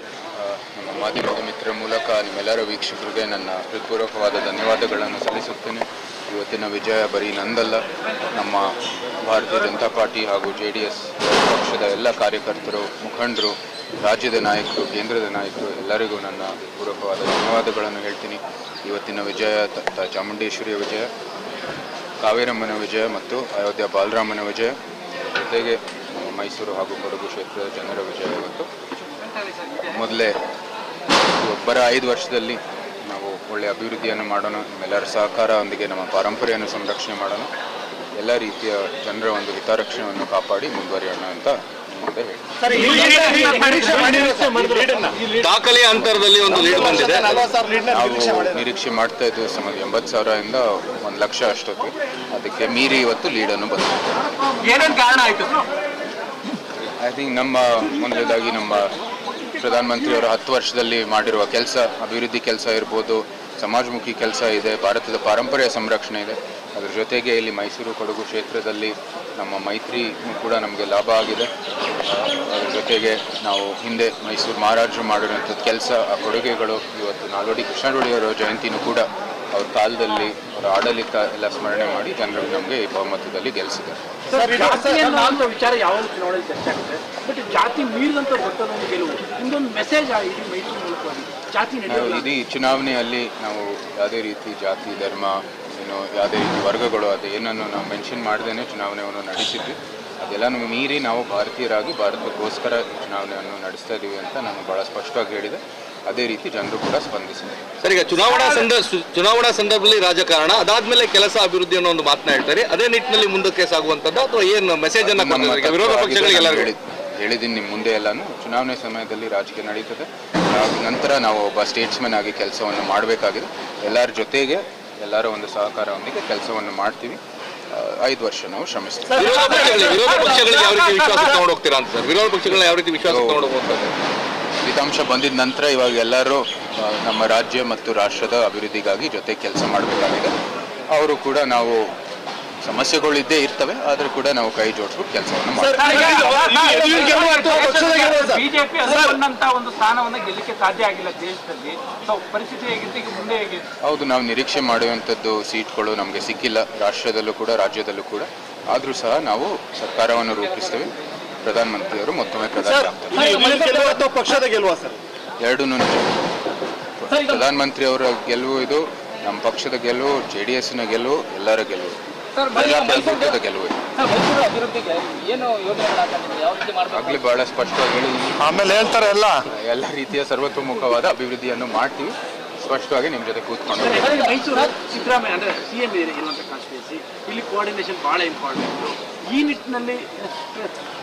ಆ, ನಮ್ಮ ಮಾಧ್ಯಮದ ಮಿತ್ರ ಮೂಲಕ ನಿಮ್ಮೆಲ್ಲರ ವೀಕ್ಷಕರಿಗೆ ನನ್ನ ಹೃತ್ಪೂರ್ವಕವಾದ ಧನ್ಯವಾದಗಳನ್ನು ಸಲ್ಲಿಸುತ್ತೇನೆ. ಇವತ್ತಿನ ವಿಜಯ ಬರೀ ನಂದಲ್ಲ. ನಮ್ಮ ಭಾರತೀಯ ಜನತಾ ಪಾರ್ಟಿ ಹಾಗೂ ಜೆ ಪಕ್ಷದ ಎಲ್ಲ ಕಾರ್ಯಕರ್ತರು ಮುಖಂಡರು ರಾಜ್ಯದ ನಾಯಕರು ಕೇಂದ್ರದ ನಾಯಕರು ಎಲ್ಲರಿಗೂ ನನ್ನ ಪೂರ್ವಕವಾದ ಧನ್ಯವಾದಗಳನ್ನು ಹೇಳ್ತೀನಿ. ಇವತ್ತಿನ ವಿಜಯ ತ- ಚಾಮುಂಡೇಶ್ವರಿಯ ವಿಜಯ ಕಾವೇರಮ್ಮನ ವಿಜಯ ಮತ್ತು ಅಯೋಧ್ಯ ಬಾಲರಾಮನ ವಿಜಯ. ಜೊತೆಗೆ ಮೈಸೂರು ಹಾಗೂ ಕೊಡಗು ಕ್ಷೇತ್ರದ ಜನರ ವಿಜಯ ಇವತ್ತು. ಮೊದಲೇ ಒಬ್ಬರ ಐದು ವರ್ಷದಲ್ಲಿ ನಾವು ಒಳ್ಳೆಯ ಅಭಿವೃದ್ಧಿಯನ್ನು ಮಾಡೋಣ ನಿಮ್ಮೆಲ್ಲರ ಸಹಕಾರದೊಂದಿಗೆ ನಮ್ಮ ಪರಂಪರೆಯನ್ನು ಸಂರಕ್ಷಣೆ ಮಾಡೋಣ ಎಲ್ಲ ರೀತಿಯ ಜನರ ಒಂದು ಹಿತರಕ್ಷಣೆಯನ್ನು ಕಾಪಾಡಿ ಮುಂದುವರಿಯೋಣ ಅಂತ ದಾಖಲೆಯ ಅಂತರದಲ್ಲಿ ಒಂದು ಲೀಡ್ ಬಂದಿದೆ. ನಾವು ನಿರೀಕ್ಷೆ ಮಾಡ್ತಾ ಇದ್ದೇವೆ ಸುಮಾರು ಎಂಬತ್ತು ಸಾವಿರದಿಂದ ಒಂದು ಲಕ್ಷ ಅಷ್ಟೊತ್ತು. ಅದಕ್ಕೆ ಮೀರಿ ಇವತ್ತು ಲೀಡನ್ನು ಬಂದಿದೆ ಏನೇನ್ ಕಾರಣ ಆಯ್ತು? ಐ ಥಿಂಕ್ ನಮ್ಮ ಮೊದಲನೇದಾಗಿ ನಮ್ಮ ಪ್ರಧಾನಮಂತ್ರಿಯವರು ಹತ್ತು ವರ್ಷದಲ್ಲಿ ಮಾಡಿರುವ ಕೆಲಸ, ಅಭಿವೃದ್ಧಿ ಕೆಲಸ ಇರ್ಬೋದು, ಸಮಾಜಮುಖಿ ಕೆಲಸ ಇದೆ, ಭಾರತದ ಪಾರಂಪರ್ಯ ಸಂರಕ್ಷಣೆ ಇದೆ. ಅದರ ಜೊತೆಗೆ ಇಲ್ಲಿ ಮೈಸೂರು, ಕೊಡಗು ಕ್ಷೇತ್ರದಲ್ಲಿ ನಮ್ಮ ಮೈತ್ರಿ ಕೂಡ ನಮಗೆ ಲಾಭ ಆಗಿದೆ. ಅದರ ಜೊತೆಗೆ ನಾವು ಹಿಂದೆ ಮೈಸೂರು ಮಹಾರಾಜರು ಮಾಡಿರುವಂಥದ್ದು ಕೆಲಸ, ಆ ಕೊಡುಗೆಗಳು, ಇವತ್ತು ನಾಲ್ವಡಿ ಕೃಷ್ಣರೊಡೆಯವರ ಜಯಂತಿನೂ ಕೂಡ ಅವ್ರ ಕಾಲದಲ್ಲಿ ಅವರ ಆಡಳಿತ ಎಲ್ಲ ಸ್ಮರಣೆ ಮಾಡಿ ಜನರು ನಮಗೆ ಈ ಬಹುಮತದಲ್ಲಿ ಗೆಲ್ಲಿಸಿದ್ದಾರೆ ಜಾತಿಯನ್ನು ಅಂತ ವಿಚಾರ ಯಾವಾಗ ಚುನಾವಣೆ ಚರ್ಚೆ ಆಗುತ್ತೆ? ಬಟ್ ಜಾತಿ ಮೀರಿದಂತ ಭಕ್ತರನ್ನು ಗೆಲುವು. ನಿಮ್ದೊಂದು ಮೆಸೇಜ್ ಇಡೀ ಜಾತಿ ಚುನಾವಣೆಯಲ್ಲಿ ನಾವು ಯಾವುದೇ ರೀತಿ ಜಾತಿ ಧರ್ಮ ಏನು ಯಾವುದೇ ರೀತಿ ವರ್ಗಗಳು ಅದು ಏನನ್ನು ನಾವು ಮೆನ್ಷನ್ ಮಾಡ್ದೇನೆ ಚುನಾವಣೆಯನ್ನು ನಡೆಸಿದ್ವಿ. ಅದೆಲ್ಲನೂ ಮೀರಿ ನಾವು ಭಾರತೀಯರಾಗಿ ಭಾರತಕ್ಕೋಸ್ಕರ ಈ ಚುನಾವಣೆಯನ್ನು ನಡೆಸ್ತಾ ಇದ್ದೀವಿ ಅಂತ ನಾನು ಭಾಳ ಸ್ಪಷ್ಟವಾಗಿ ಹೇಳಿದೆ. ಅದೇ ರೀತಿ ಜನರು ಕೂಡ ಸ್ಪಂದಿಸಿದ್ದಾರೆ. ಸರ್ ಈಗ ಚುನಾವಣಾ ಸಂದರ್ಭ ಚುನಾವಣಾ ಸಂದರ್ಭದಲ್ಲಿ ರಾಜಕಾರಣ ಅದಾದ್ಮೇಲೆ ಕೆಲಸ ಅಭಿವೃದ್ಧಿ ಅನ್ನೋ ಒಂದು ಮಾತನ್ನ ಹೇಳ್ತಾರೆ. ಅದೇ ನಿಟ್ಟಿನಲ್ಲಿ ಮುಂದಕ್ಕೆ ಸಾಗುವಂತದ್ದು ಅಥವಾ ಏನು ಮೆಸೇಜ್ ಅನ್ನ ವಿರೋಧ ಪಕ್ಷಗಳಿಗೆ ನಾನು ಎಲ್ಲರಿಗೂ? ಹೇಳಿ- ಹೇಳಿದ್ದೀನಿ ನಿಮ್ಮ ಮುಂದೆ ಎಲ್ಲಾನು. ಚುನಾವಣೆ ಸಮಯದಲ್ಲಿ ರಾಜಕೀಯ ನಡೀತದೆ. ನಂತರ ನಾವು ಒಬ್ಬ ಸ್ಟೇಟ್ಸ್ಮನ್ ಆಗಿ ಕೆಲಸವನ್ನು ಮಾಡಬೇಕಾಗಿದೆ. ಎಲ್ಲರ ಜೊತೆಗೆ ಎಲ್ಲರ ಒಂದು ಸಹಕಾರವೊಂದಿಗೆ ಕೆಲಸವನ್ನು ಮಾಡ್ತೀವಿ. ಐದು ವರ್ಷ ನಾವು ಶ್ರಮಿಸ್ತೀವಿ. ವಿರೋಧ ಪಕ್ಷಗಳಿಗೆ ವಿರೋಧ ಪಕ್ಷಗಳಿಗೆ ಯಾವ ರೀತಿ ವಿಶ್ವಾಸ ತಗೊಂಡು ಹೋಗ್ತೀರಾ ಅಂತ ಸರ್? ವಿರೋಧ ಪಕ್ಷಗಳನ್ನ ಯಾವ ರೀತಿ ವಿಶ್ವಾಸ ತಗೊಂಡು ಹೋಗ್ತಾರೆ ಫಲಿತಾಂಶ ಬಂದಿದ ನಂತರ ಇವಾಗ ಎಲ್ಲರೂ ನಮ್ಮ ರಾಜ್ಯ ಮತ್ತು ರಾಷ್ಟ್ರದ ಅಭಿವೃದ್ಧಿಗಾಗಿ ಜೊತೆ ಕೆಲಸ ಮಾಡಬೇಕಾಗಿದೆ. ಅವರು ಕೂಡ ನಾವು ಸಮಸ್ಯೆಗಳಿದ್ದೇ ಇರ್ತವೆ ಆದರೂ ಕೂಡ ನಾವು ಕೈ ಜೋಡಿಸ್ಬಿಟ್ಟು ಕೆಲಸವನ್ನು ಮಾಡ್ತೀವಿ. ಬಿಜೆಪಿ ಅನ್ಕೊಂಡಂತ ಒಂದು ಸ್ಥಾನವನ್ನ ಗೆಲ್ಲಕ್ಕೆ ಸಾಧ್ಯ ಆಗಿಲ್ಲ ದೇಶದಲ್ಲಿ. ಸೊ ಪರಿಸ್ಥಿತಿ ಹೇಗಿತ್ತು? ಮುಂದೆ ಹೇಗೆ? ಹೌದು ನಾವು ನಿರೀಕ್ಷೆ ಮಾಡುವಂಥದ್ದು ಸೀಟ್ಗಳು ನಮಗೆ ಸಿಕ್ಕಿಲ್ಲ ರಾಷ್ಟ್ರದಲ್ಲೂ ಕೂಡ ರಾಜ್ಯದಲ್ಲೂ ಕೂಡ. ಆದರೂ ಸಹ ನಾವು ಸರ್ಕಾರವನ್ನು ರೂಪಿಸ್ತೇವೆ. ಪ್ರಧಾನಮಂತ್ರಿಯವರು ಮತ್ತೊಮ್ಮೆ ಪ್ರಧಾನಿ ಆಗ್ತಾರೆ. ಪಕ್ಷದ ಗೆಲುವ ಸರ್? ಎರಡೂ ಪ್ರಧಾನಮಂತ್ರಿ ಪ್ರಧಾನಮಂತ್ರಿಯವರ ಗೆಲುವು ಇದು ನಮ್ಮ ಪಕ್ಷದ ಗೆಲುವು ಜೆ ಡಿ ಎಸ್ನ ಗೆಲುವು ಎಲ್ಲರ ಗೆಲುವು. ಪ್ರಜಾಪ್ರಭುತ್ವದ ಗೆಲುವು. ಆಗಲೇ ಬಹಳ ಸ್ಪಷ್ಟವಾಗಿ ಹೇಳಿ. ಆಮೇಲೆ ಹೇಳ್ತಾರೆ ಎಲ್ಲ. ಎಲ್ಲ ರೀತಿಯ ಸರ್ವತೋಮುಖವಾದ ಅಭಿವೃದ್ಧಿಯನ್ನು ಮಾಡ್ತೀವಿ. ಸ್ಪಷ್ಟವಾಗಿ ನಿಮ್ಮ ಜೊತೆ ಕೂತ್ಕೊಂಡು. ಮೈಸೂರು ಸಿದ್ದರಾಮಯ್ಯ ಅಂದ್ರೆ ಸಿ ಎಂ ಇರುವಂತ ಕಾನ್ಸ್ಟಿಟ್ಯೂನ್ಸಿ ಇಲ್ಲಿ ಕೋಆರ್ಡಿನೇಷನ್ ಬಹಳ ಇಂಪಾರ್ಟೆಂಟ್ ಈ ನಿಟ್ಟಿನಲ್ಲಿ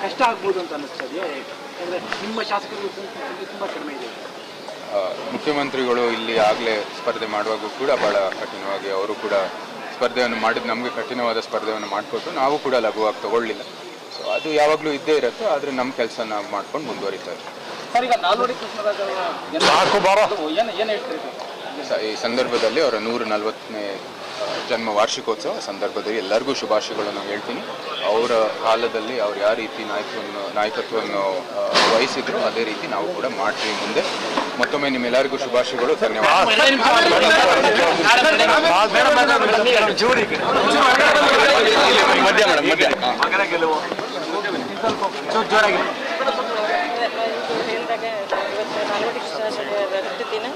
ಕಷ್ಟ ಆಗ್ಬೋದು ಅಂತ ಅನ್ನಿಸ್ತದೆ ಯಾಕಂದ್ರೆ ನಿಮ್ಮ ಶಾಸಕರು ತುಂಬಾ ಕಡಿಮೆ ಇದೆ. ಮುಖ್ಯಮಂತ್ರಿಗಳು ಇಲ್ಲಿ ಆಗಲೇ ಸ್ಪರ್ಧೆ ಮಾಡುವಾಗ ಕೂಡ ಬಹಳ ಕಠಿಣವಾಗಿ ಅವರು ಕೂಡ ಸ್ಪರ್ಧೆಯನ್ನು ಮಾಡಿದ ನಮಗೆ ಕಠಿಣವಾದ ಸ್ಪರ್ಧೆಯನ್ನು ಮಾಡಿಕೊಟ್ಟು ನಾವು ಕೂಡ ಲಘುವಾಗಿ ತಗೊಳ್ಳಿಲ್ಲ. ಸೊ ಅದು ಯಾವಾಗಲೂ ಇದ್ದೇ ಇರುತ್ತೆ ಆದರೆ ನಮ್ಮ ಕೆಲಸ ನಾವು ಮಾಡ್ಕೊಂಡು ಮುಂದುವರಿತಾ ಇದ್ದೀವಿ ಈ ಸಂದರ್ಭದಲ್ಲಿ ಅವರ ನೂರ ನಲವತ್ತನೇ ಜನ್ಮ ವಾರ್ಷಿಕೋತ್ಸವ ಸಂದರ್ಭದಲ್ಲಿ ಎಲ್ಲರಿಗೂ ಶುಭಾಶಯಗಳನ್ನು ಹೇಳ್ತೀನಿ. ಅವರ ಕಾಲದಲ್ಲಿ ಅವ್ರು ಯಾವ ರೀತಿ ನಾಯಕವನ್ನು ನಾಯಕತ್ವವನ್ನು ವಹಿಸಿದ್ರು ಅದೇ ರೀತಿ ನಾವು ಕೂಡ ಮಾಡ್ತೀವಿ ಮುಂದೆ. ಮತ್ತೊಮ್ಮೆ ನಿಮ್ಮೆಲ್ಲರಿಗೂ ಶುಭಾಶಯಗಳು. ಧನ್ಯವಾದ ಮಧ್ಯ ಮೇಡಮ್ ಮಧ್ಯ ಮಗನ ಗೆಲುವು ಸ್ವಲ್ಪ ಜೋರಾಗಿ ಹೇಳಿದಾಗ ಇವತ್ತು ನಾಲ್ವಡಿ ಕೃಷ್ಣಾಚಾರ್ಯರ ಹುಟ್ಟುದಿನ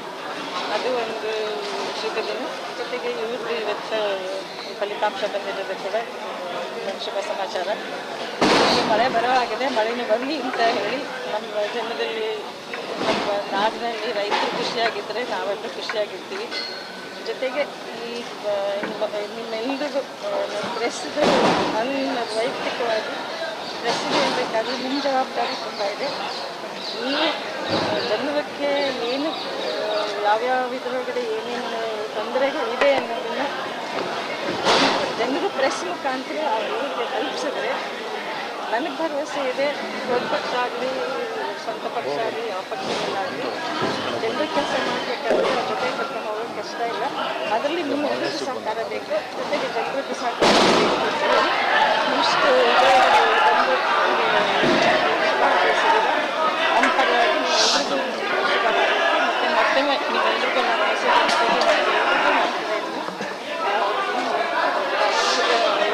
ಅದು ಒಂದು ಶುಭ ಜೊತೆಗೆ ಇವ್ರದ್ದು ಇವತ್ತು ಫಲಿತಾಂಶ ಬಂದಿರೋದು ಕೂಡ ಶುಭ ಸಮಾಚಾರ ಮಳೆ ಬರೋ ಆಗಿದೆ ಮಳೆನೂ ಬರಲಿ ಅಂತ ಹೇಳಿ ನಮ್ಮ ಜನದಲ್ಲಿ ನಮ್ಮ ನಾಡಿನಲ್ಲಿ ರೈತರು ಖುಷಿಯಾಗಿದ್ದರೆ ನಾವೆಲ್ಲರೂ ಖುಷಿಯಾಗಿರ್ತೀವಿ ಜೊತೆಗೆ ಈ ನಿಮ್ಮೆಲ್ಲರಿಗೂ ಪ್ರೆಸ್ದು ನನ್ನ ವೈಯಕ್ತಿಕವಾಗಿ ಪ್ರೆಸ್ಗೆ ಹೇಳಬೇಕಾದ್ರೆ ನಿಮ್ಮ ಜವಾಬ್ದಾರಿ ತುಂಬ ಇದೆ ನೀವು ಜನ್ಮಕ್ಕೆ ಏನು ಯಾವ್ಯಾವ ಇದ್ರೊಳಗಡೆ ಏನೇನು ತೊಂದರೆಗಳಿದೆ ಅನ್ನೋದನ್ನು ಜನರು ಪ್ರೆಸ್ ಮುಖಾಂತರ ಅವ್ರಿಗೆ ತಲುಪಿಸಿದ್ರೆ ನನಗೆ ಭರವಸೆ ಇದೆ. ದೊಡ್ಡ ಪಕ್ಷ ಆಗಲಿ ಸ್ವಂತ ಪಕ್ಷ ಆಗಲಿ, ಯಾವ ಪಕ್ಷದಲ್ಲಾಗಲಿ ಜನರು ಕೆಲಸ ಮಾಡಬೇಕಾದ್ರೆ ಜೊತೆ ಕೆಲಸ ಹೋಗೋದು ಕಷ್ಟ ಇಲ್ಲ. ಅದರಲ್ಲಿ ನಿಮ್ಮ ಸಹಕಾರ ಬೇಕು. ಜೊತೆಗೆ ಜನರಿಗೂ ಸಹಕಾರ ಬೇಕು ಅಂತ ಹೇಳಿ ಇಷ್ಟು ಇದರೊಳಗಡೆ ಬಂದು ನಮಗೆ ಭಾಗವಹಿಸಿದ್ದೀರ. ನಮ್ಮ ಪರವಾಗಿ ನೀವೆಲ್ಲರಿಗೂ ಶುಭ ಹಾರೈಕೆ ಮತ್ತು ಮತ್ತೊಮ್ಮೆ ನೀವೆಲ್ಲರಿಗೂ ನಾನು ಮೆಸೇಜ್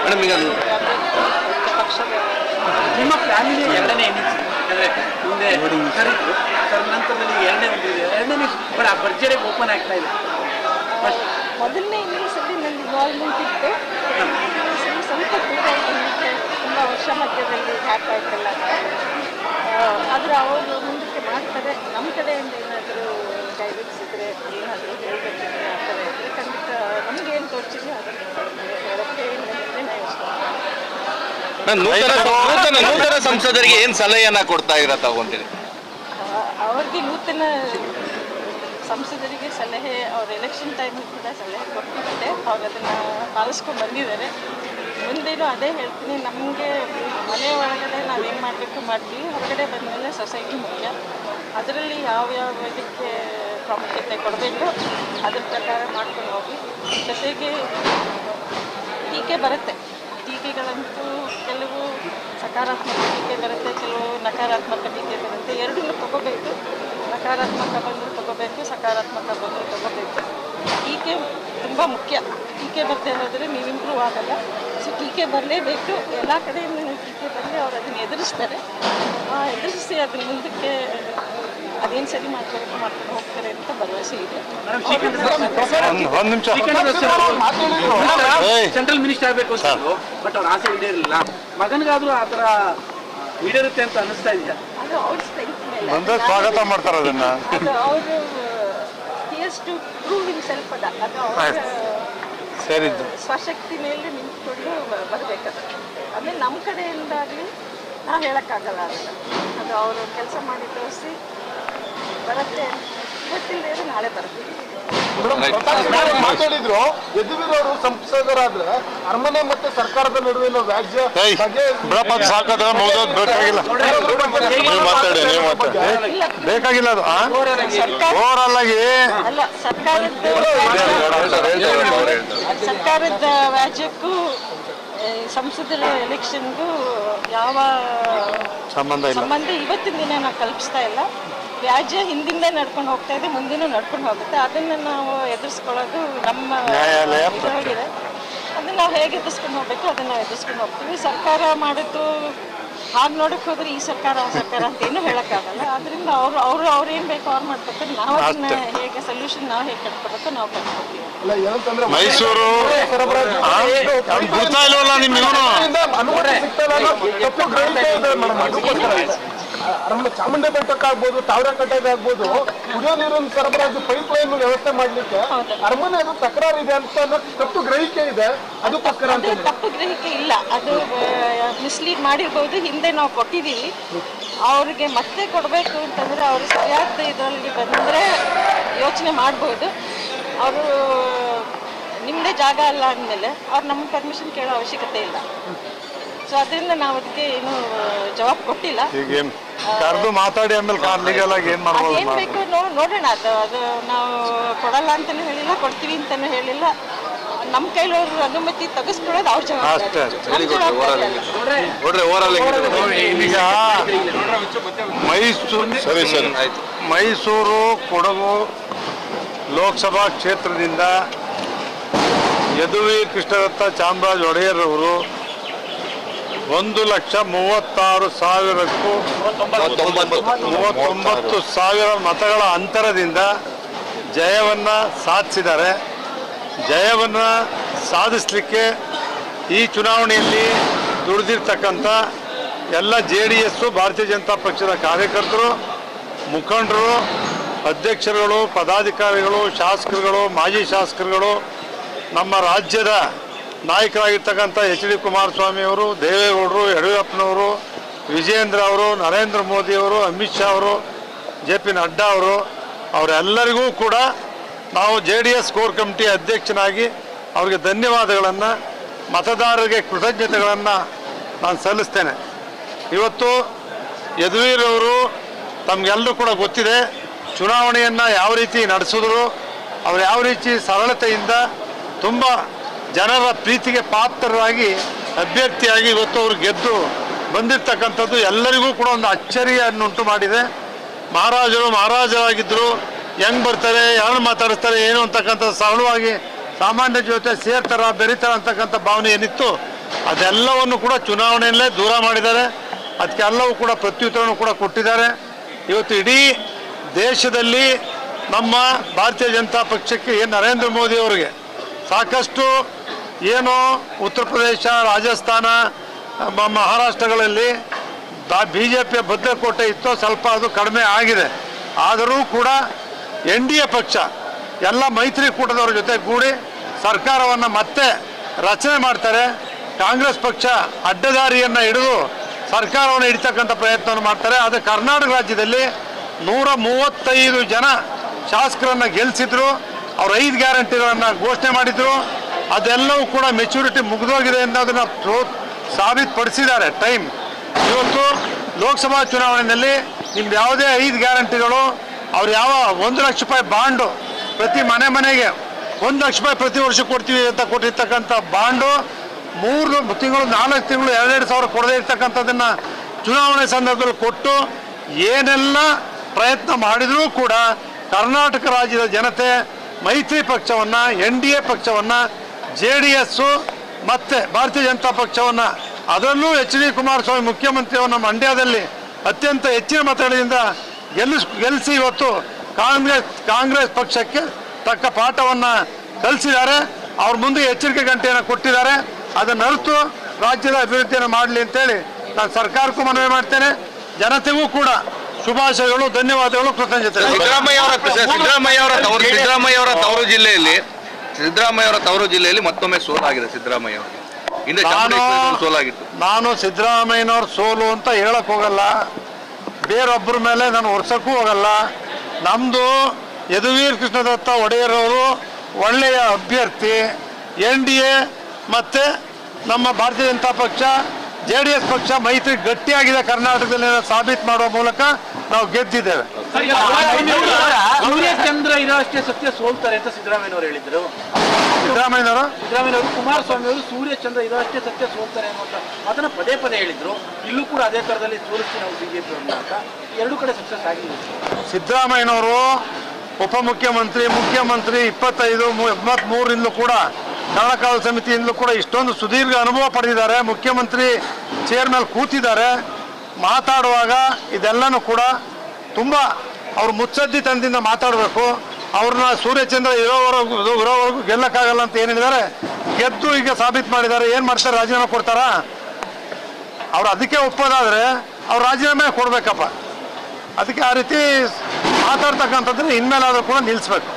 ಮೇಡಮ್ ಈಗ ಪಕ್ಷದ ನಿಮ್ಮ ಫ್ಯಾಮಿಲಿ ಎರಡನೇ ಇನ್ನಿಂಗ್ಸ್ ಅಂದರೆ ಮುಂದೆ ನಂತರದಲ್ಲಿ ಎರಡನೇ ಬಂದಿದೆ ಎರಡನೇ ಇನ್ನಿಂಗ್ಸ್ ಬಟ್ ಆ ಭರ್ಜರಿಗೆ ಓಪನ್ ಆಗ್ತಾ ಇದೆ. ಫಸ್ಟ್ ಮೊದಲನೇ ಇನ್ನಿಂಗ್ಸಲ್ಲಿ ನನ್ನ ಇನ್ವಾಲ್ವ್ಮೆಂಟ್ ಇತ್ತು ಸ್ವಲ್ಪ ಇದ್ದಕ್ಕೆ ತುಂಬ ವರ್ಷ ಮಧ್ಯದಲ್ಲಿ ಆಗ್ತಾ ಆಯ್ತಲ್ಲ. ಆದರೆ ಅವರು ಮುಂದಕ್ಕೆ ಮಾಡ್ತಾರೆ. ನಮ್ಮ ಕಡೆಯಿಂದ ಏನಾದರೂ ಗೈಡೆನ್ಸ್ ಇದ್ದರೆ ಏನಾದರೂ ಹೇಳ್ಬೇಕಿದ್ರೆ ಆ ಥರ ಇದ್ದರೆ ಖಂಡಿತ ನಮ್ಗೆ ಏನು ತೋಚಿದೆ ಅದನ್ನು ಹೇಳೋಕ್ಕೆ ನೂತನ ನೂತನ ನೂತನ ಸಂಸದರಿಗೆ ಏನ್ ಸಲಹೆಯನ್ನ ಕೊಡ್ತಾ ಇರ ತಗೊಂತೀನಿ ಅವ್ರಿಗೆ ನೂತನ ಸಂಸದರಿಗೆ ಸಲಹೆ ಅವ್ರ ಎಲೆಕ್ಷನ್ ಟೈಮಲ್ಲಿ ಕೂಡ ಸಲಹೆ ಕೊಟ್ಟಿದ್ದೆ ಅವ್ರು ಅದನ್ನು ಪಾಲಿಸ್ಕೊಂಡು ಬಂದಿದ್ದಾರೆ. ಮುಂದೇನು ಅದೇ ಹೇಳ್ತೀನಿ ನಮಗೆ ಮನೆ ಒಳಗಡೆ ಏನು ಮಾಡಬೇಕು ಮಾಡ್ತೀವಿ. ಹೊರಗಡೆ ಬಂದಮೇಲೆ ಸೊಸೈಟಿ ಮುಖ್ಯ. ಅದರಲ್ಲಿ ಯಾವ್ಯಾವ ಇದಕ್ಕೆ ಪ್ರಾಮುಖ್ಯತೆ ಕೊಡಬೇಕು ಅದ್ರ ಪ್ರಕಾರ ಮಾಡ್ಕೊಂಡು ಹೋಗಿ. ಜೊತೆಗೆ ಟೀಕೆ ಬರುತ್ತೆ. ಟೀಕೆಗಳಂತೂ ಕೆಲವು ಸಕಾರಾತ್ಮಕ ಟೀಕೆ ಬರುತ್ತೆ, ಕೆಲವು ನಕಾರಾತ್ಮಕ ಟೀಕೆ ಬರುತ್ತೆ. ಎರಡನ್ನೂ ತಗೋಬೇಕು. ನಕಾರಾತ್ಮಕ ಬಂದರೂ ತಗೋಬೇಕು, ಸಕಾರಾತ್ಮಕ ಬಂದರೂ ತಗೋಬೇಕು. ಟೀಕೆ ತುಂಬ ಮುಖ್ಯ. ಟೀಕೆ ಬರ್ತೇ ಹೋದರೆ ನೀವು ಇಂಪ್ರೂವ್ ಆಗಲ್ಲ. ಸೊ ಟೀಕೆ ಬರಲೇಬೇಕು. ಎಲ್ಲ ಕಡೆಯಿಂದ ನೀವು ಟೀಕೆ ಬರಲಿ ಅವ್ರು ಅದನ್ನು ಎದುರಿಸ್ತಾರೆ. ಎದುರಿಸಿ ಅದನ್ನ ಮುಂದಕ್ಕೆ ಅದೇನು ಸರಿ ಮಾಡ್ಕೊಂಡು ಹೋಗ್ತಾರೆ ಅಂತ ಭರವಸೆ ಇದೆ. ಒಂದು ನಿಮಿಷ ಸೆಂಟ್ರಲ್ ಮಿನಿಸ್ಟರ್ ಆಗಬೇಕು ಅಂತ ಬಟ್ ಅವ್ರ ಆಸೆ ಈಡೇರಿಲ್ಲ ಮಗನಿಗಾದ್ರೂ ಆ ಥರ ಈಡೇರುತ್ತೆ ಅಂತ ಅನಿಸ್ತಾ ಇದೆಯಾ ಅದು ಅವ್ರ ಸ್ಟ್ರೆಂತ್ ಮೇಲೆ. ಬಂದ್ರೆ ಸ್ವಾಗತ ಮಾಡ್ತಾರ ಅದನ್ನ. ಅದು ಅವರು ಹಿಯರ್ಸ್ ಟು ಪ್ರೂವ್ ಹಿಮ್ಸೆಲ್ಫ್ ಅದ. ಅದು ಅವರ ಸೇರಿದ್ದು ಸ್ವಶಕ್ತಿ ಮೇಲೆ ನಿಂತ್ಕೊಂಡು ಬರಬೇಕದು. ಆಮೇಲೆ ನಮ್ಮ ಕಡೆಯಿಂದಾಗಲಿ ನಾವು ಹೇಳೋಕ್ಕಾಗಲ್ಲ ಅದನ್ನು. ಅದು ಅವರು ಕೆಲಸ ಮಾಡಿ ತೋರಿಸಿ ಬರುತ್ತೆ. ಇವತ್ತಿಲ್ಲದೆ ನಾಳೆ ಬರುತ್ತೆ ಮಾತಾಡಿದ್ರು. ಯದುವೀರವರು ಸಂಸದರಾದ್ರೆ ಅರಮನೆ ಮತ್ತೆ ಸರ್ಕಾರದ ನಡುವಿನ ವ್ಯಾಜ್ಯ ಬೇಕಾಗಿಲ್ಲ. ನೀವು ಮಾತಾಡಿ ನೀವು ಮಾತಾಡಿ. ಬೇಕಾಗಿಲ್ಲ ಅದು ಸರ್ಕಾರ ಓವರಾಲ್ ಆಗಿ ಅಲ್ಲ ಸರ್ಕಾರದ ಸರ್ಕಾರದ ವ್ಯಾಜ್ಯಕ್ಕೂ ಸಂಸದರ ಎಲೆಕ್ಷನ್ಗೂ ಯಾವ ಸಂಬಂಧ ಇಲ್ಲ. ಸಂಬಂಧ ಇವತ್ತಿನ ದಿನ ನಾವು ಕಲ್ಪಿಸ್ತಾ ಇಲ್ಲ. ವ್ಯಾಜ್ಯ ಹಿಂದಿಂದ ನಡ್ಕೊಂಡು ಹೋಗ್ತಾ ಇದೆ ಮುಂದಿನೂ ನಡ್ಕೊಂಡು ಹೋಗುತ್ತೆ. ಅದನ್ನು ನಾವು ಎದುರಿಸ್ಕೊಳ್ಳೋದು ನಮ್ಮ ಇದಾಗಿದೆ ಅದನ್ನು ನಾವು ಹೇಗೆ ಎದುರಿಸ್ಕೊಂಡು ಹೋಗ್ಬೇಕು ಅದನ್ನು ನಾವು ಎದುರಿಸ್ಕೊಂಡು ಹೋಗ್ತೀವಿ. ಸರ್ಕಾರ ಮಾಡಿದ್ದು ಹಾಗೆ ನೋಡಕ್ಕೆ ಹೋದ್ರೆ ಈ ಸರ್ಕಾರ ಆ ಸರ್ಕಾರ ಅಂತ ಏನು ಹೇಳೋಕ್ಕಾಗಲ್ಲ. ಅದರಿಂದ ಅವರು ಅವರು ಅವ್ರು ಏನು ಬೇಕು ಅವ್ರು ಮಾಡ್ಬೇಕು. ನಾವು ಅದನ್ನ ಹೇಗೆ ಸೊಲ್ಯೂಷನ್ ನಾವು ಹೇಗೆ ಕಟ್ಕೋಬೇಕು ನಾವು ಕಟ್ಕೋತೀವಿ ಮೈಸೂರು ಆ? ನಿಮ್ಗೆ? ಇಲ್ವಲ್ಲ ಅರಮನೆ ಚಾಮುಂಡಿ ಬೆಟ್ಟಕ್ಕೆ ಆಗ್ಬೋದು ತಾವರೆಕಟ್ಟೆಗೆ ಆಗ್ಬೋದು ಕುಡಿಯೋ ನೀರಿನ ಸರಬರಾಜು ಪೈಪ್ ಲೈನ್ ವ್ಯವಸ್ಥೆ ಮಾಡ್ಲಿಕ್ಕೆ ಅರಮನೆ ಅದು ತಕರಾರು ಇದೆ ಅಂತ ತಪ್ಪು ಗ್ರಹಿಕೆ ಇದೆ ಅದಕ್ಕೋಸ್ಕರ ಅಂತ ಅದು ತಪ್ಪು ಗ್ರಹಿಕೆ ಇಲ್ಲ. ಅದು ಮಿಸ್ಲೀಡ್ ಮಾಡಿರ್ಬೋದು ಹಿಂದೆ ನಾವು ಕೊಟ್ಟಿದ್ದೀವಿ ಅವ್ರಿಗೆ ಮತ್ತೆ ಕೊಡಬೇಕು ಅಂತಂದ್ರೆ ಅವರು ಸರಿಯಾದ ಇದರಲ್ಲಿ ಬಂದ್ರೆ ಯೋಚನೆ ಮಾಡ್ಬೋದು. ಅವರು ನಿಮ್ಮದೇ ಜಾಗ ಅಲ್ಲ ಅಂದಮೇಲೆ ಅವ್ರು ನಮ್ಮ ಪರ್ಮಿಷನ್ ಕೇಳೋ ಅವಶ್ಯಕತೆ ಇಲ್ಲ. ಸೊ ಅದರಿಂದ ನಾವು ಅದಕ್ಕೆ ಏನು ಜವಾಬ್ ಕೊಟ್ಟಿಲ್ಲ. ಈಗ ಏನು ಕರೆದು ಮಾತಾಡಿ ಆಮೇಲೆ ಕಾರ್ಲಿಗೆಲ್ಲ ಏನ್ ಮಾಡ್ಬೋದು ಅದೇನು ಬೇಕು ನೋ ನೋಡೋಣ. ಅದು ಅದು ನಾವು ಕೊಡಲ್ಲ ಅಂತಲೂ ಹೇಳಿಲ್ಲ ಕೊಡ್ತೀವಿ ಅಂತಲೂ ಹೇಳಿಲ್ಲ. ನಮ್ಮ ಕೈಲವ್ರ ಅನುಮತಿ ತೆಗೆಸ್ಕೊಳ್ಳೋದು ಅವ್ರ ಜವಾಬ್ದಾರಿ. ಅಷ್ಟೇ ಅಷ್ಟೇ. ಜವಾಬ್ದಾರಿ ಅಲ್ಲ ನೋಡ್ರಿ ಓವರಾಲ್ ಈಗ ಮೈಸೂರು ಸರಿ ಸರಿ. ಆಯ್ತು. ಮೈಸೂರು ಕೊಡಗು ಲೋಕಸಭಾ ಕ್ಷೇತ್ರದಿಂದ ಯದುವಿ ಕೃಷ್ಣದತ್ತ ಚಾಮರಾಜ ಒಡೆಯರ್ ಅವರು ಒಂದು ಲಕ್ಷ ಮೂವತ್ತಾರು ಸಾವಿರಕ್ಕೂ ಮೂವತ್ತೊಂಬತ್ತು ಸಾವಿರ ಮತಗಳ ಅಂತರದಿಂದ ಜಯವನ್ನು ಸಾಧಿಸಿದ್ದಾರೆ. ಜಯವನ್ನು ಸಾಧಿಸಲಿಕ್ಕೆ ಈ ಚುನಾವಣೆಯಲ್ಲಿ ದುಡಿದಿರ್ತಕ್ಕಂಥ ಎಲ್ಲ ಜೆ ಡಿ ಎಸ್ಸು, ಭಾರತೀಯ ಜನತಾ ಪಕ್ಷದ ಕಾರ್ಯಕರ್ತರು, ಮುಖಂಡರು, ಅಧ್ಯಕ್ಷರುಗಳು, ಪದಾಧಿಕಾರಿಗಳು, ಶಾಸಕರುಗಳು, ಮಾಜಿ ಶಾಸಕರುಗಳು ನಮ್ಮ ರಾಜ್ಯದ ನಾಯಕರಾಗಿರ್ತಕ್ಕಂಥ ಎಚ್ ಡಿ ಕುಮಾರಸ್ವಾಮಿ ಅವರು, ದೇವೇಗೌಡರು, ಯಡಿಯೂರಪ್ಪನವರು, ವಿಜಯೇಂದ್ರ ಅವರು, ನರೇಂದ್ರ ಮೋದಿ ಅವರು, ಅಮಿತ್ ಶಾ ಅವರು, ಜೆ ಪಿ ನಡ್ಡಾ ಅವರು, ಅವರೆಲ್ಲರಿಗೂ ಕೂಡ ನಾವು J D S core committee ಅಧ್ಯಕ್ಷನಾಗಿ ಅವರಿಗೆ ಧನ್ಯವಾದಗಳನ್ನು, ಮತದಾರರಿಗೆ ಕೃತಜ್ಞತೆಗಳನ್ನು ನಾನು ಸಲ್ಲಿಸ್ತೇನೆ. ಇವತ್ತು ಯದುವೀರವರು ತಮಗೆಲ್ಲರೂ ಕೂಡ ಗೊತ್ತಿದೆ, ಚುನಾವಣೆಯನ್ನು ಯಾವ ರೀತಿ ನಡೆಸಿದ್ರು, ಅವ್ರು ಯಾವ ರೀತಿ ಸರಳತೆಯಿಂದ ತುಂಬ ಜನರ ಪ್ರೀತಿಗೆ ಪಾತ್ರರಾಗಿ, ಅಭ್ಯರ್ಥಿಯಾಗಿ ಇವತ್ತು ಅವರು ಗೆದ್ದು ಬಂದಿರ್ತಕ್ಕಂಥದ್ದು ಎಲ್ಲರಿಗೂ ಕೂಡ ಒಂದು ಅಚ್ಚರಿಯನ್ನುಂಟು ಮಾಡಿದೆ. ಮಹಾರಾಜರು ಮಹಾರಾಜರಾಗಿದ್ದರು ಹೆಂಗ್ ಬರ್ತಾರೆ ಯಾರು ಮಾತಾಡಿಸ್ತಾರೆ, ಏನು ಅಂತಕ್ಕಂಥ ಸರಳವಾಗಿ ಸಾಮಾನ್ಯ ಜೊತೆ ಸೇರ್ತಾರ, ಬೆರೀತಾರ ಅಂತಕ್ಕಂಥ ಭಾವನೆ ಏನಿತ್ತು, ಅದೆಲ್ಲವನ್ನು ಕೂಡ ಚುನಾವಣೆಯಲ್ಲೇ ದೂರ ಮಾಡಿದ್ದಾರೆ. ಅದಕ್ಕೆಲ್ಲವೂ ಕೂಡ ಪ್ರತ್ಯುತ್ತರವನ್ನು ಕೂಡ ಕೊಟ್ಟಿದ್ದಾರೆ. ಇವತ್ತು ಇಡೀ ದೇಶದಲ್ಲಿ ನಮ್ಮ ಭಾರತೀಯ ಜನತಾ ಪಕ್ಷಕ್ಕೆ ನರೇಂದ್ರ ಮೋದಿ ಅವರಿಗೆ ಸಾಕಷ್ಟು ಏನು ಉತ್ತರ ಪ್ರದೇಶ, ರಾಜಸ್ಥಾನ ಮಹಾರಾಷ್ಟ್ರಗಳಲ್ಲಿ ಬಿ ಜೆ ಪಿಯ ಭದ್ರಕೋಟೆ ಇತ್ತು ಸ್ವಲ್ಪ ಅದು ಕಡಿಮೆ ಆಗಿದೆ. ಆದರೂ ಕೂಡ ಎನ್ ಡಿ ಎ ಪಕ್ಷ, ಎಲ್ಲ ಮೈತ್ರಿಕೂಟದವ್ರ ಜೊತೆ ಕೂಡಿ ಸರ್ಕಾರವನ್ನು ಮತ್ತೆ ರಚನೆ ಮಾಡ್ತಾರೆ. ಕಾಂಗ್ರೆಸ್ ಪಕ್ಷ ಅಡ್ಡದಾರಿಯನ್ನು ಹಿಡಿದು ಸರ್ಕಾರವನ್ನು ಹಿಡಿತಕ್ಕಂಥ ಪ್ರಯತ್ನವನ್ನು ಮಾಡ್ತಾರೆ. ಆದರೆ ಕರ್ನಾಟಕ ರಾಜ್ಯದಲ್ಲಿ ನೂರ ಮೂವತ್ತೈದು ಜನ ಶಾಸಕರನ್ನು ಗೆಲ್ಲಿಸಿದ್ರು ಅವ್ರ ಐದು ಗ್ಯಾರಂಟಿಗಳನ್ನು ಘೋಷಣೆ ಮಾಡಿದ್ರು. ಅದೆಲ್ಲವೂ ಕೂಡ ಮೆಚುರಿಟಿ ಮುಗಿದೋಗಿದೆ ಅನ್ನೋದನ್ನ ಸಾಬೀತುಪಡಿಸಿದ್ದಾರೆ. ಟೈಮ್ ಇವತ್ತು ಲೋಕಸಭಾ ಚುನಾವಣೆಯಲ್ಲಿ ನಿಮ್ದು ಯಾವುದೇ ಐದು ಗ್ಯಾರಂಟಿಗಳು, ಅವ್ರು ಯಾವ ಒಂದು ಲಕ್ಷ ರೂಪಾಯಿ ಬಾಂಡು ಪ್ರತಿ ಮನೆ ಮನೆಗೆ ಒಂದು ಲಕ್ಷ ರೂಪಾಯಿ ಪ್ರತಿ ವರ್ಷ ಕೊಡ್ತೀವಿ ಅಂತ ಕೊಟ್ಟಿರ್ತಕ್ಕಂಥ ಬಾಂಡು, ಮೂರು ತಿಂಗಳು, ನಾಲ್ಕು ತಿಂಗಳು, ಎರಡೆರಡು ಸಾವಿರ ಕೊಡದೇ ಇರ್ತಕ್ಕಂಥದ್ದನ್ನು ಚುನಾವಣೆ ಸಂದರ್ಭದಲ್ಲಿ ಕೊಟ್ಟು ಏನೆಲ್ಲ ಪ್ರಯತ್ನ ಮಾಡಿದರೂ ಕೂಡ ಕರ್ನಾಟಕ ರಾಜ್ಯದ ಜನತೆ ಮೈತ್ರಿ ಪಕ್ಷವನ್ನು, ಎನ್ ಡಿ ಎ ಪಕ್ಷವನ್ನು, ಜೆ ಡಿ ಎಸ್ಸು ಮತ್ತು ಭಾರತೀಯ ಜನತಾ ಪಕ್ಷವನ್ನು, ಅದರಲ್ಲೂ ಎಚ್ ಡಿ ಕುಮಾರಸ್ವಾಮಿ ಮುಖ್ಯಮಂತ್ರಿಯವನ್ನ ಮಂಡ್ಯದಲ್ಲಿ ಅತ್ಯಂತ ಹೆಚ್ಚಿನ ಮತಗಳಿಂದ ಗೆಲ್ಲಿಸ್, ಗೆಲ್ಲಿಸಿ ಇವತ್ತು ಕಾಂಗ್ರೆಸ್ ಕಾಂಗ್ರೆಸ್ ಪಕ್ಷಕ್ಕೆ ತಕ್ಕ ಪಾಠವನ್ನು ಕಲಿಸಿದ್ದಾರೆ. ಅವ್ರ ಮುಂದೆ ಎಚ್ಚರಿಕೆ ಗಂಟೆಯನ್ನು ಕೊಟ್ಟಿದ್ದಾರೆ. ಅದನ್ನು ಅರಿತು ರಾಜ್ಯದ ಅಭಿವೃದ್ಧಿಯನ್ನು ಮಾಡಲಿ ಅಂತೇಳಿ ನಾನು ಸರ್ಕಾರಕ್ಕೂ ಮನವಿ ಮಾಡ್ತೇನೆ. ಜನತೆಗೂ ಕೂಡ ಶುಭಾಶಯಗಳು ಧನ್ಯವಾದಗಳು ಕೃತಜ್ಞತೆ. ಸಿದ್ದರಾಮಯ್ಯ ಅವರ ಸಿದ್ದರಾಮಯ್ಯ ಅವರ ತವರು ಸಿದ್ದರಾಮಯ್ಯ ಅವರ ತವರು ಜಿಲ್ಲೆಯಲ್ಲಿ ಸಿದ್ದರಾಮಯ್ಯ ಅವರ ತವರು ಜಿಲ್ಲೆಯಲ್ಲಿ ಮತ್ತೊಮ್ಮೆ ಸೋಲಾಗಿದೆ ಸಿದ್ದರಾಮಯ್ಯ ಅವರು ಹಿಂದೆ ಚಾಮುಂಡೇಶ್ವರಿ ಸೋಲಾಗಿತ್ತು. ನಾನು ಸಿದ್ದರಾಮಯ್ಯನವ್ರ ಸೋಲು ಅಂತ ಹೇಳಕ್ ಹೋಗಲ್ಲ. ಬೇರೊಬ್ಬರ ಮೇಲೆ ನಾನು ಒರ್ಸಕ್ಕೂ ಹೋಗಲ್ಲ. ನಮ್ಮದು ಯದುವೀರ್ ಕೃಷ್ಣದತ್ತ ಒಡೆಯರವರು ಒಳ್ಳೆಯ ಅಭ್ಯರ್ಥಿ ಎನ್ ಡಿ ಎ ಮತ್ತು ನಮ್ಮ ಭಾರತೀಯ ಜನತಾ ಪಕ್ಷ ಜೆ ಡಿ ಎಸ್ ಪಕ್ಷ ಮೈತ್ರಿ ಗಟ್ಟಿಯಾಗಿದೆ ಕರ್ನಾಟಕದಲ್ಲಿ ಸಾಬೀತು ಮಾಡುವ ಮೂಲಕ ನಾವು ಗೆದ್ದಿದ್ದೇವೆ. ಸೂರ್ಯಚಂದ್ರ ಇರೋಷ್ಟೇ ಸತ್ಯ ಸೋಲ್ತಾರೆ ಅಂತ ಸಿದ್ದರಾಮಯ್ಯನವರು ಹೇಳಿದ್ರು. ಸಿದ್ದರಾಮಯ್ಯನವರು? ಸಿದ್ದರಾಮಯ್ಯನವರು ಕುಮಾರಸ್ವಾಮಿ ಅವರು ಸೂರ್ಯಚಂದ್ರ ಇರೋಷ್ಟೇ ಸತ್ಯ ಸೋಲ್ತಾರೆ ಅನ್ನುವಂತ ಅದನ್ನ ಪದೇ ಪದೇ ಹೇಳಿದ್ರು. ಇಲ್ಲೂ ಕೂಡ ಅದೇ ತರದಲ್ಲಿ ಸೋಲಿಸಿ ನಾವು ಬಿಜೆಪಿ ಅಂತ. ಎರಡು ಕಡೆ ಸಕ್ಸಸ್ ಆಗಿದೆ. ಸಿದ್ದರಾಮಯ್ಯನವರು ಉಪಮುಖ್ಯಮಂತ್ರಿ ಮುಖ್ಯಮಂತ್ರಿ ಇಪ್ಪತ್ತೈದು ಮೂರಿಂದಲೂ ಕೂಡ ಕನ್ನಡ ಸಮಿತಿಯಿಂದಲೂ ಕೂಡ ಇಷ್ಟೊಂದು ಸುದೀರ್ಘ ಅನುಭವ ಪಡೆದಿದ್ದಾರೆ. ಮುಖ್ಯಮಂತ್ರಿ ಚೇರ್ ಮೇಲೆ ಕೂತಿದ್ದಾರೆ. ಮಾತಾಡುವಾಗ ಇದೆಲ್ಲನೂ ಕೂಡ ತುಂಬ ಅವ್ರು ಮುತ್ಸದ್ದಿತನದಿಂದ ಮಾತಾಡಬೇಕು. ಅವ್ರನ್ನ ಸೂರ್ಯಚಂದ್ರ ಇರೋವರೆಗೂ ಇರೋವರೆಗೂ ಗೆಲ್ಲಕ್ಕಾಗಲ್ಲ ಅಂತ ಏನಿದ್ದಾರೆ, ಗೆದ್ದು ಈಗ ಸಾಬೀತು ಮಾಡಿದ್ದಾರೆ. ಏನು ಮಾಡ್ತಾರೆ? ರಾಜೀನಾಮೆ ಕೊಡ್ತಾರಾ? ಅವ್ರು ಅದಕ್ಕೆ ಒಪ್ಪೋದಾದರೆ ಅವ್ರು ರಾಜೀನಾಮೆ ಕೊಡಬೇಕಪ್ಪ. ಅದಕ್ಕೆ ಆ ರೀತಿ ಮಾತಾಡ್ತಕ್ಕಂಥದ್ದನ್ನ ಇನ್ಮೇಲಾದ್ರೂ ಕೂಡ ನಿಲ್ಲಿಸ್ಬೇಕು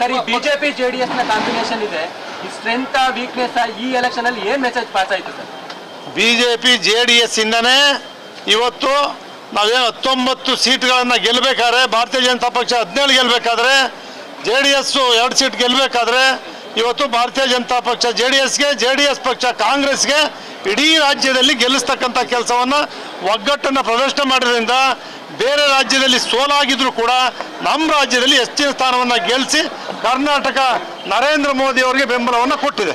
ಸರಿ ಬಿಜೆಪಿ ಜೆಡಿಎಸ್ನ ಕಾಂಬಿನೇಷನ್ ಇದೆ. ಈ ಸ್ಟ್ರೆಂತ್ ವೀಕ್ನೆಸ್ ಈ ಎಲೆಕ್ಷನ್ ಅಲ್ಲಿ ಏನ್ ಮೆಸೇಜ್ ಪಾಸ್ ಆಯ್ತು sir B J P J D S ಇಂದನೇ ಇವತ್ತು ನಾವೇನು ಹತ್ತೊಂಬತ್ತು ಸೀಟ್ಗಳನ್ನು ಗೆಲ್ಲಬೇಕಾದ್ರೆ ಭಾರತೀಯ ಜನತಾ ಪಕ್ಷ ಹದಿನೇಳು ಗೆಲ್ಲಬೇಕಾದ್ರೆ ಜೆ ಡಿ ಎಸ್ ಎರಡು ಸೀಟ್ ಗೆಲ್ಲಬೇಕಾದ್ರೆ ಇವತ್ತು ಭಾರತೀಯ ಜನತಾ ಪಕ್ಷ ಜೆ ಡಿ ಎಸ್ಗೆ ಜೆ ಡಿ ಎಸ್ ಪಕ್ಷ ಕಾಂಗ್ರೆಸ್ಗೆ ಇಡೀ ರಾಜ್ಯದಲ್ಲಿ ಗೆಲ್ಲಿಸ್ತಕ್ಕಂಥ ಕೆಲಸವನ್ನು ಒಗ್ಗಟ್ಟನ್ನು ಪ್ರದರ್ಶನ ಮಾಡೋದ್ರಿಂದ ಬೇರೆ ರಾಜ್ಯದಲ್ಲಿ ಸೋಲಾಗಿದ್ರೂ ಕೂಡ ನಮ್ಮ ರಾಜ್ಯದಲ್ಲಿ ಹೆಚ್ಚಿನ ಸ್ಥಾನವನ್ನು ಗೆಲ್ಲಿಸಿ ಕರ್ನಾಟಕ ನರೇಂದ್ರ ಮೋದಿ ಅವರಿಗೆ ಬೆಂಬಲವನ್ನು ಕೊಟ್ಟಿದೆ